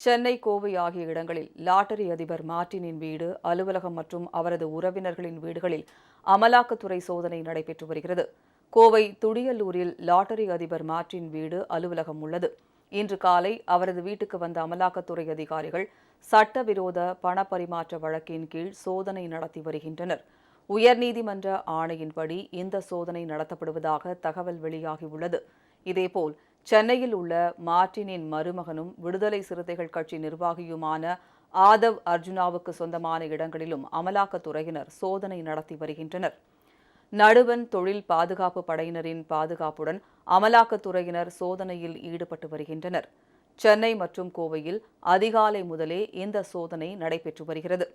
சென்னை கோவை ஆகிய இடங்களில் லாட்டரி அதிபர் மார்டினின் வீடு அலுவலகம் மற்றும் அவரது உறவினர்களின் வீடுகளில் அமலாக்கத்துறை சோதனை நடைபெற்று வருகிறது. கோவை துடியல்லூரில் லாட்டரி அதிபர் மார்டின் வீடு அலுவலகம் உள்ளது. இன்று காலை அவரது வீட்டுக்கு வந்த அமலாக்கத்துறை அதிகாரிகள் சட்டவிரோத பணப்பரிமாற்ற வழக்கின் கீழ் சோதனை நடத்தி வருகின்றனர். உயர்நீதிமன்ற ஆணையின்படி இந்த சோதனை நடத்தப்படுவதாக தகவல் வெளியாகியுள்ளது இதேபோல் சென்னையில் உள்ள மார்டினின் மருமகனும் விடுதலை சிறுத்தைகள் கட்சி நிர்வாகியுமான ஆதவ் அர்ஜுனாவுக்கு சொந்தமான இடங்களிலும் அமலாக்கத்துறையினர் சோதனை நடத்தி வருகின்றனர். நடுவன் தொழில் பாதுகாப்பு படையினரின் பாதுகாப்புடன் அமலாக்கத்துறையினர் சோதனையில் ஈடுபட்டு வருகின்றனர். சென்னை மற்றும் கோவையில் அதிகாலை முதலே இந்த சோதனை நடைபெற்று வருகிறது.